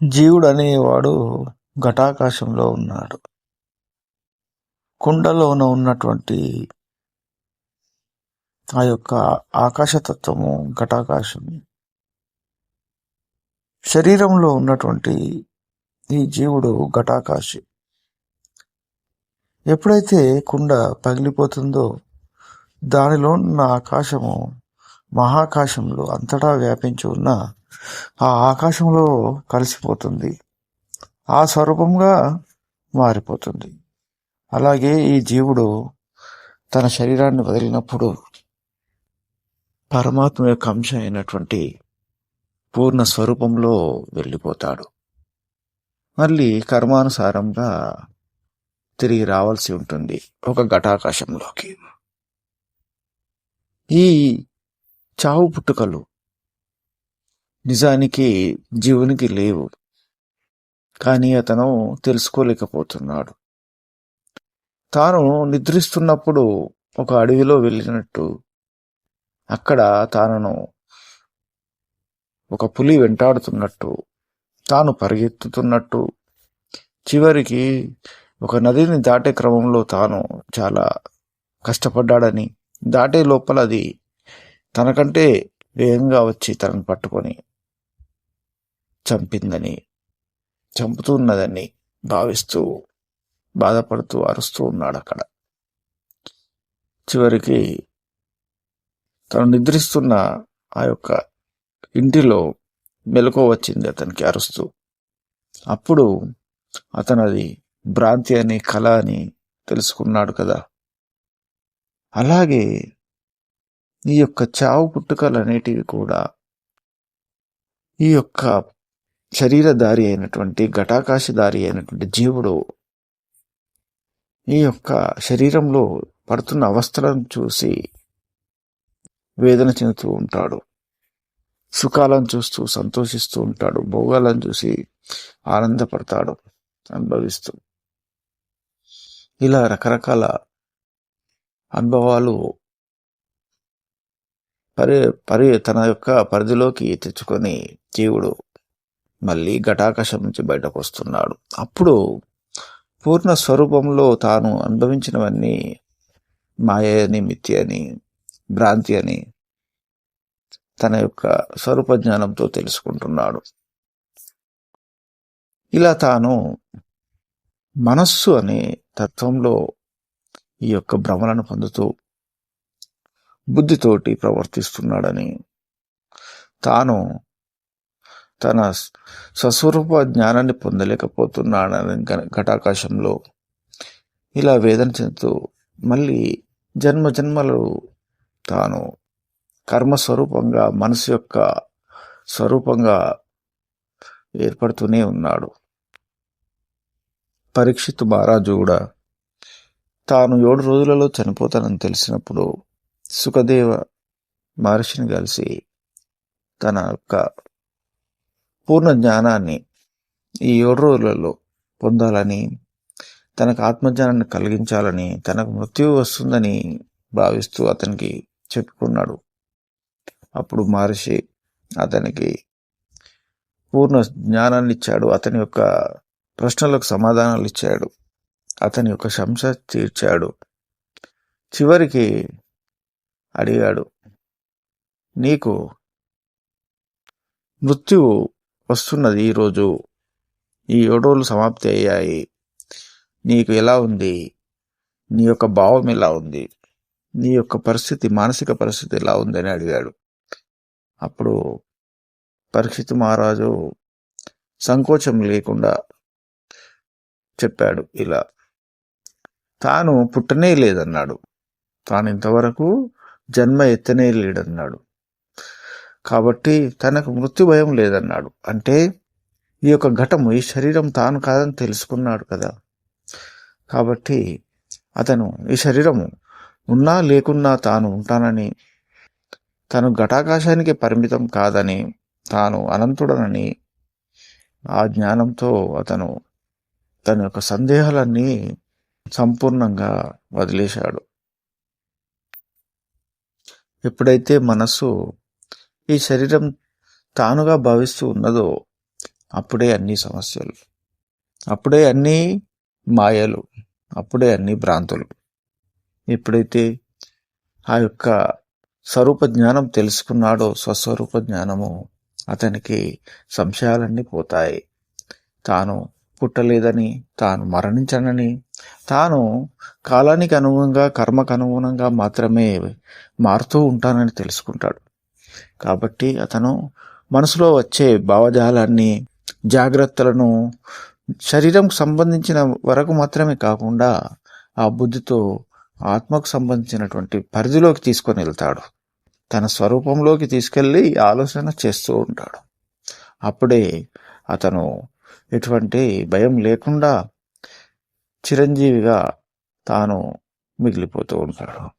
జీవుడు అనేవాడు ఘటాకాశంలో ఉన్నాడు. కుండలోన ఉన్నటువంటి ఆ యొక్క ఆకాశతత్వము ఘటాకాశము శరీరంలో ఉన్నటువంటి ఈ జీవుడు ఘటాకాశి. ఎప్పుడైతే కుండ పగిలిపోతుందో దానిలో ఉన్న ఆకాశము మహాకాశంలో అంతటా వ్యాపించి ఉన్న ఆ ఆకాశంలో కలిసిపోతుంది. ఆ స్వరూపంగా మారిపోతుంది. అలాగే ఈ జీవుడు తన శరీరాన్ని వదిలినప్పుడు పరమాత్మ యొక్క అంశం అయినటువంటి పూర్ణ స్వరూపంలో వెళ్ళిపోతాడు. మళ్ళీ కర్మానుసారంగా తిరిగి రావాల్సి ఉంటుంది ఒక ఘటాకాశంలోకి. ఈ చావు పుట్టుకలు నిజానికి జీవునికి లేవు. కానీ అతను తెలుసుకోలేకపోతున్నాడు. తాను నిద్రిస్తున్నప్పుడు ఒక అడవిలో వెళ్ళినట్టు అక్కడ తానను ఒక పులి వెంటాడుతున్నట్టు తాను పరిగెత్తుతున్నట్టు చివరికి ఒక నదిని దాటే క్రమంలో తాను చాలా కష్టపడ్డాడని దాటే లోపల అది తనకంటే వేగంగా వచ్చి తనను పట్టుకొని చంపిందని చంపుతున్నదని భావిస్తూ బాధపడుతూ అరుస్తూ ఉన్నాడు అక్కడ. చివరికి తను నిద్రిస్తున్న ఆ యొక్క ఇంటిలో మెలకు వచ్చింది అతనికి అరుస్తూ. అప్పుడు అతను అది భ్రాంతి అని కళ అని తెలుసుకున్నాడు కదా. అలాగే ఈ యొక్క చావు పుట్టుకలు అనేటివి కూడా ఈ యొక్క శరీరధారి అయినటువంటి ఘటాకాశధారి అయినటువంటి జీవుడు ఈ యొక్క శరీరంలో పడుతున్న అవస్థలను చూసి వేదన చెందుతూ ఉంటాడు. సుఖాలను చూస్తూ సంతోషిస్తూ ఉంటాడు. భోగాలను చూసి ఆనందపడతాడు అనుభవిస్తూ. ఇలా రకరకాల అనుభవాలు పరి పరి తన యొక్క పరిధిలోకి తెచ్చుకొని జీవుడు మళ్ళీ ఘటాకాశం నుంచి బయటకు వస్తున్నాడు. అప్పుడు పూర్ణ స్వరూపంలో తాను అనుభవించినవన్నీ మాయ అని మిథ్య అని భ్రాంతి అని తన యొక్క స్వరూప జ్ఞానంతో తెలుసుకుంటున్నాడు. ఇలా తాను మనస్సు అనే తత్వంలో ఈ యొక్క భ్రమలను పొందుతూ బుద్ధితోటి ప్రవర్తిస్తున్నాడని తాను తన స్వస్వరూప జ్ఞానాన్ని పొందలేకపోతున్నాడని ఘటాకాశంలో ఇలా వేదన చెందుతూ మళ్ళీ జన్మ జన్మలు తాను కర్మస్వరూపంగా మనసు యొక్క స్వరూపంగా ఏర్పడుతూనే ఉన్నాడు. పరీక్షిత్ మహారాజు కూడా తాను ఏడు రోజులలో చనిపోతానని తెలిసినప్పుడు సుఖదేవ మహర్షిని కలిసి తన యొక్క పూర్ణ జ్ఞానాన్ని ఈ ఏడు రోజులలో పొందాలని తనకు ఆత్మజ్ఞానాన్ని కలిగించాలని తనకు మృత్యువు వస్తుందని భావిస్తూ అతనికి చెప్పుకున్నాడు. అప్పుడు మహర్షి అతనికి పూర్ణ జ్ఞానాన్ని ఇచ్చాడు. అతని యొక్క ప్రశ్నలకు సమాధానాలు ఇచ్చాడు. అతని యొక్క శంస తీర్చాడు. చివరికి అడిగాడు నీకు మృత్యువు వస్తున్నది ఈరోజు. ఈ ఏడు రోజులు సమాప్తి అయ్యాయి. నీకు ఎలా ఉంది? నీ యొక్క భావం ఎలా ఉంది? నీ యొక్క పరిస్థితి మానసిక పరిస్థితి ఎలా ఉంది అని అడిగాడు. అప్పుడు పరీక్షిత్ మహారాజు సంకోచం లేకుండా చెప్పాడు ఇలా. తాను పుట్టనే లేదన్నాడు. తాను ఇంతవరకు జన్మ ఎత్తనే లేడన్నాడు కాబట్టి తనకు మృత్యు భయం లేదన్నాడు. అంటే ఈ యొక్క ఘటము ఈ శరీరం తాను కాదని తెలుసుకున్నాడు కదా. కాబట్టి అతను ఈ శరీరము ఉన్నా లేకున్నా తాను ఉంటానని తను ఘటాకాశానికి పరిమితం కాదని తాను అనంతుడనని ఆ జ్ఞానంతో అతను తన యొక్క సందేహాలన్నీ సంపూర్ణంగా వదిలేశాడు. ఎప్పుడైతే మనస్సు ఈ శరీరం తానుగా భావిస్తూ ఉన్నదో అప్పుడే అన్ని సమస్యలు అప్పుడే అన్నీ మాయలు అప్పుడే అన్ని భ్రాంతులు. ఎప్పుడైతే ఆ యొక్క స్వరూప జ్ఞానం తెలుసుకున్నాడో స్వస్వరూప జ్ఞానము అతనికి సంశయాలన్నీ పోతాయి. తాను పుట్టలేదని తాను మరణించనని తాను కాలానికి అనుగుణంగా కర్మకు అనుగుణంగా మాత్రమే మారుతూ ఉంటానని తెలుసుకుంటాడు. కాబట్టి అతను మనసులో వచ్చే భావజాలాన్ని జాగ్రత్తలను శరీరంకు సంబంధించిన వరకు మాత్రమే కాకుండా ఆ బుద్ధితో ఆత్మకు సంబంధించినటువంటి పరిధిలోకి తీసుకొని వెళ్తాడు. తన స్వరూపంలోకి తీసుకెళ్ళి ఆలోచన చేస్తూ ఉంటాడు. అప్పుడే అతను ఎటువంటి భయం లేకుండా చిరంజీవిగా తాను మిగిలిపోతూ ఉంటాడు.